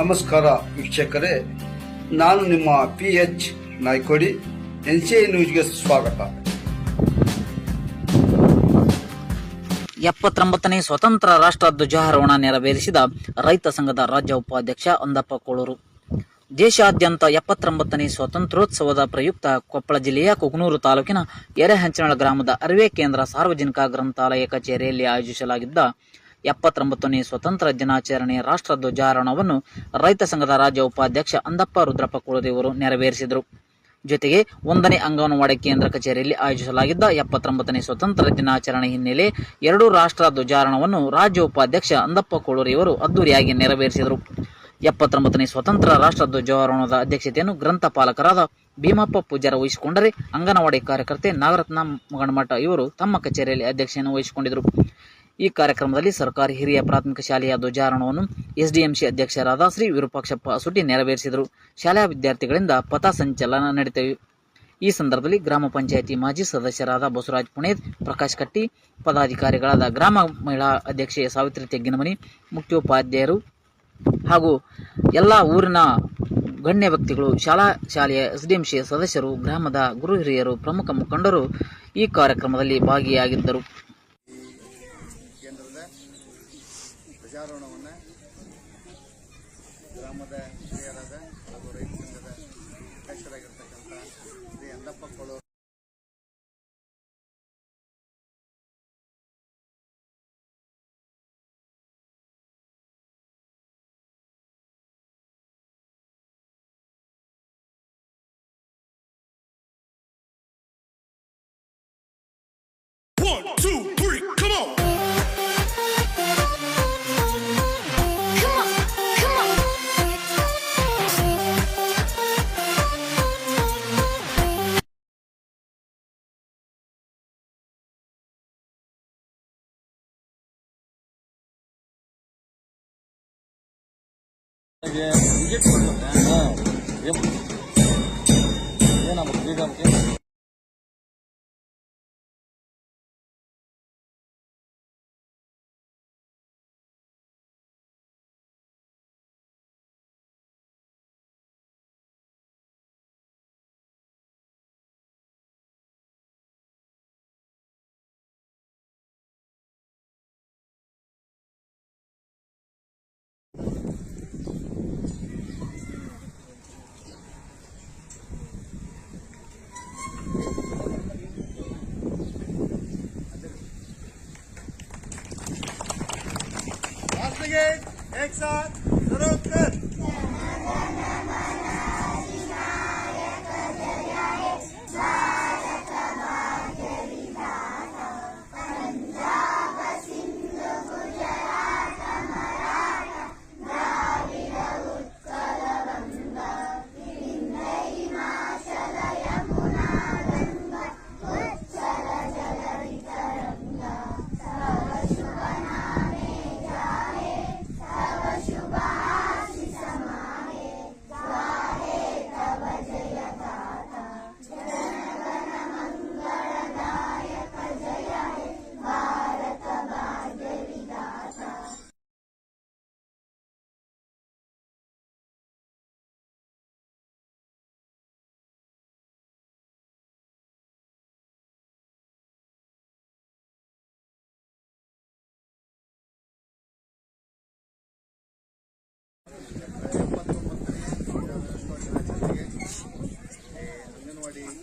ನಮಸ್ಕಾರ ವೀಕ್ಷಕರೇ, ನಾನು ನಿಮ್ಮ P H Naikodi, N C ನ್ಯೂಸ್ಗೆ ಸ್ವಾಗತ. ಎಪ್ಪತ್ತೊಂಬತ್ತನೇ ಸ್ವತಂತ್ರ ರಾಷ್ಟ್ರ ಧ್ವಜಾರೋಹಣ ನೆರವೇರಿಸಿದ ರೈತ ಸಂಘದ ರಾಜ್ಯ ಉಪಾಧ್ಯಕ್ಷ ಅಂದಪ್ಪ ಕೋಳೂರು. ದೇಶಾದ್ಯಂತ ಎಪ್ಪತ್ತೊಂಬತ್ತನೇ ಸ್ವಾತಂತ್ರ್ಯೋತ್ಸವದ ಪ್ರಯುಕ್ತ ಕೊಪ್ಪಳ ಜಿಲ್ಲೆಯ ಕುಗನೂರು ತಾಲೂಕಿನ ಎರೆಹಂಚನಳ ಗ್ರಾಮದ ಅರಿವೆ ಕೇಂದ್ರ ಸಾರ್ವಜನಿಕ ಗ್ರಂಥಾಲಯ ಕಚೇರಿಯಲ್ಲಿ ಆಯೋಜಿಸಲಾಗಿದ್ದ ಎಪ್ಪತ್ತೊಂಬತ್ತನೇ ಸ್ವತಂತ್ರ ದಿನಾಚರಣೆಯ ರಾಷ್ಟ್ರ ಧ್ವಜಾರೋಹಣವನ್ನು ರೈತ ಸಂಘದ ರಾಜ್ಯ ಉಪಾಧ್ಯಕ್ಷ ಅಂದಪ್ಪ ರುದ್ರಪ್ಪ ಕುಳದೇವರು ನೆರವೇರಿಸಿದರು. ಜೊತೆಗೆ ಒಂದನೇ ಅಂಗನವಾಡಿ ಕೇಂದ್ರ ಕಚೇರಿಯಲ್ಲಿ ಆಯೋಜಿಸಲಾಗಿದ್ದ ಎಪ್ಪತ್ತೊಂಬತ್ತನೇ ಸ್ವತಂತ್ರ ದಿನಾಚರಣೆ ಹಿನ್ನೆಲೆ ಎರಡು ರಾಷ್ಟ್ರ ಧ್ವಜಾರೋಹಣವನ್ನು ರಾಜ್ಯ ಉಪಾಧ್ಯಕ್ಷ ಅಂದಪ್ಪ ಕೋಳೂರಿಯವರು ಅದ್ದೂರಿಯಾಗಿ ನೆರವೇರಿಸಿದರು. ಎಪ್ಪತ್ತೊಂಬತ್ತನೇ ಸ್ವತಂತ್ರ ರಾಷ್ಟ್ರ ಧ್ವಜಾರೋಹಣದ ಅಧ್ಯಕ್ಷತೆಯನ್ನು ಗ್ರಂಥಪಾಲಕರಾದ ಭೀಮಪ್ಪ ಪೂಜಾರ ವಹಿಸಿಕೊಂಡರೆ ಅಂಗನವಾಡಿ ಕಾರ್ಯಕರ್ತೆ ನಾಗರತ್ನ ಮಗಣಮಠ ಇವರು ತಮ್ಮ ಕಚೇರಿಯಲ್ಲಿ ಅಧ್ಯಕ್ಷತೆಯನ್ನು ವಹಿಸಿಕೊಂಡಿದ್ದರು. ಈ ಕಾರ್ಯಕ್ರಮದಲ್ಲಿ ಸರ್ಕಾರಿ ಹಿರಿಯ ಪ್ರಾಥಮಿಕ ಶಾಲೆಯ ಧ್ವಜಾರೋಹಣವನ್ನು ಎಸ್ಡಿಎಂಸಿ ಅಧ್ಯಕ್ಷರಾದ ಶ್ರೀ ವಿರೂಪಾಕ್ಷಪ್ಪ ಸುಟ್ಟಿ ನೆರವೇರಿಸಿದರು. ಶಾಲಾ ವಿದ್ಯಾರ್ಥಿಗಳಿಂದ ಪಥಸಂಚಲನ ನಡೆಯಿತು ಈ ಸಂದರ್ಭದಲ್ಲಿ ಗ್ರಾಮ ಪಂಚಾಯಿತಿ ಮಾಜಿ ಸದಸ್ಯರಾದ ಬಸವರಾಜ್ ಪುಣೇತ್ ಪ್ರಕಾಶ್ ಕಟ್ಟಿ, ಪದಾಧಿಕಾರಿಗಳಾದ ಗ್ರಾಮ ಮಹಿಳಾ ಅಧ್ಯಕ್ಷೆ ಸಾವಿತ್ರಿ ತೆಗ್ಗಿನಮನಿ, ಮುಖ್ಯೋಪಾಧ್ಯಾಯರು ಹಾಗೂ ಎಲ್ಲ ಊರಿನ ಗಣ್ಯ ವ್ಯಕ್ತಿಗಳು, ಶಾಲಾ ಶಾಲೆಯ ಎಸ್ಡಿಎಂಸಿ ಸದಸ್ಯರು, ಗ್ರಾಮದ ಗುರು ಹಿರಿಯರು, ಪ್ರಮುಖ ಮುಖಂಡರು ಈ ಕಾರ್ಯಕ್ರಮದಲ್ಲಿ ಭಾಗಿಯಾಗಿದ್ದರು. ಧ್ವಜಾರೋಹಣವನ್ನು ಗ್ರಾಮದ ಹಿರಿಯರಾದ ಹಾಗೂ ರೈತ ಸಂಘದ ಅಧ್ಯಕ್ಷರಾಗಿರ್ತಕ್ಕಂಥ ಶ್ರೀ ಅಂದಪ್ಪ ಕೊಳ್ಳೂರು One, two, ಏನಮ್ಮ ಶ್ರೀರಾಮ್ಗೆ Pakistan.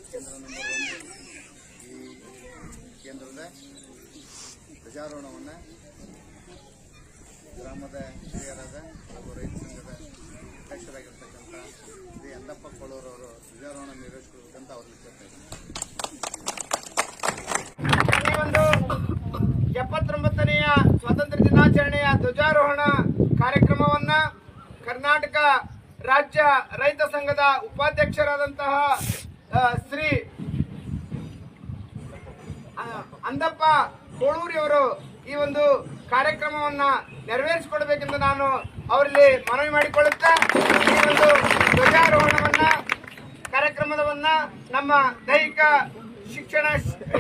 ಕೇಂದ್ರ ನಂಬರ್ ಈ ಕೇಂದ್ರದ ಧ್ವಜಾರೋಹಣವನ್ನು ಗ್ರಾಮದ ಹಿರಿಯರಾದ ಹಾಗೂ ರೈತ ಸಂಘದ ಅಧ್ಯಕ್ಷರಾಗಿರ್ತಕ್ಕಂಥ ಶ್ರೀ ಅಂದಪ್ಪ ಕೊಳ್ಳೂರವರು ಧ್ವಜಾರೋಹಣ ನೆರವೇರಿಸಿಕೊಳ್ಬೇಕಂತ ಅವ್ರನ್ನ ಕೇಳ್ತಾ ಎಪ್ಪತ್ತೊಂಬತ್ತನೆಯ ಸ್ವಾತಂತ್ರ್ಯ ದಿನಾಚರಣೆಯ ಧ್ವಜಾರೋಹಣ ಕಾರ್ಯಕ್ರಮವನ್ನ ಕರ್ನಾಟಕ ರಾಜ್ಯ ರೈತ ಸಂಘದ ಉಪಾಧ್ಯಕ್ಷರಾದಂತಹ ಶ್ರೀ ಅಂದಪ್ಪ ಕೋಳೂರಿ ಅವರು ಈ ಒಂದು ಕಾರ್ಯಕ್ರಮವನ್ನ ನೆರವೇರಿಸಿಕೊಡ್ಬೇಕೆಂದು ನಾನು ಅವರಲ್ಲಿ ಮನವಿ ಮಾಡಿಕೊಳ್ಳುತ್ತಾ, ಈ ಒಂದು ಧ್ವಜಾರೋಹಣವನ್ನ ಕಾರ್ಯಕ್ರಮದವನ್ನ ನಮ್ಮ ದೈಹಿಕ ಶಿಕ್ಷಣ,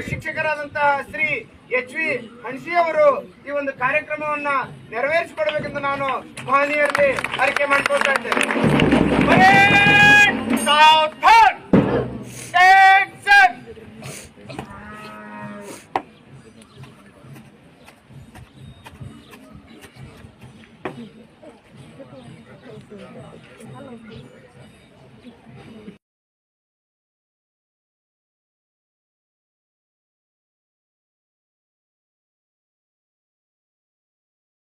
ಶಿಕ್ಷಕರಾದಂತಹ ಶ್ರೀ ಎಚ್ ವಿ ಹಣಸಿ ಅವರು ಈ ಒಂದು ಕಾರ್ಯಕ್ರಮವನ್ನ ನೆರವೇರಿಸಿಕೊಡ್ಬೇಕೆಂದು ನಾನು ಮಹನೀಯರಲ್ಲಿ ಆಯ್ಕೆ ಮಾಡಿಕೊಳ್ತಾ ಇದ್ದೇನೆ. Sir!